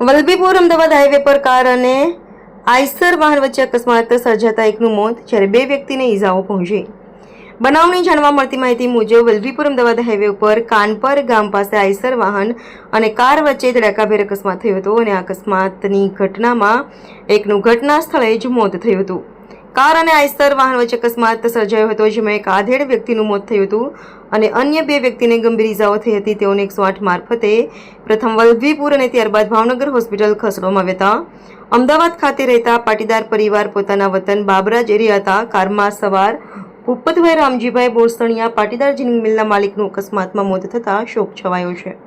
Vallabhipur Ahmedabad highway પર car અને Eicher વાહન વચ્ચે અકસ્માત સર્જાતા એકનું મોત, જ્યારે બે વ્યક્તિને ઈજાઓ પહોંચી. બનાવની જાણવા મળતી માહિતી મુજબ વલભીપુર અમદાવાદ હાઈવે ઉપર કાનપર ગામ પાસે આઈસર વાહન અને કાર વચ્ચે ધડાકાભેર અકસ્માત થયો હતો અને આ અકસ્માતની ઘટનામાં એકનું ઘટના સ્થળે જ મોત થયું હતું. કાર અને આઈસર વાહન વચ્ચે અકસ્માત સર્જાયો હતો, જેમાં એક આધેડ વ્યક્તિનું મોત થયું હતું અને અન્ય બે વ્યક્તિને ગંભીર ઇજાઓ થઈ હતી. તેઓને એકસો આઠ મારફતે પ્રથમ વલભીપુર અને ત્યારબાદ ભાવનગર હોસ્પિટલ ખસેડવામાં આવ્યા હતા. અમદાવાદ ખાતે રહેતા પાટીદાર પરિવાર પોતાના વતન બાબરા જઈ હતા. કારમાં સવાર ભૂપતભાઈ રામજીભાઈ બોરસણિયા પાટીદાર જીનિંગ મિલના માલિકનું અકસ્માતમાં મોત થતાં શોક છવાયો છે.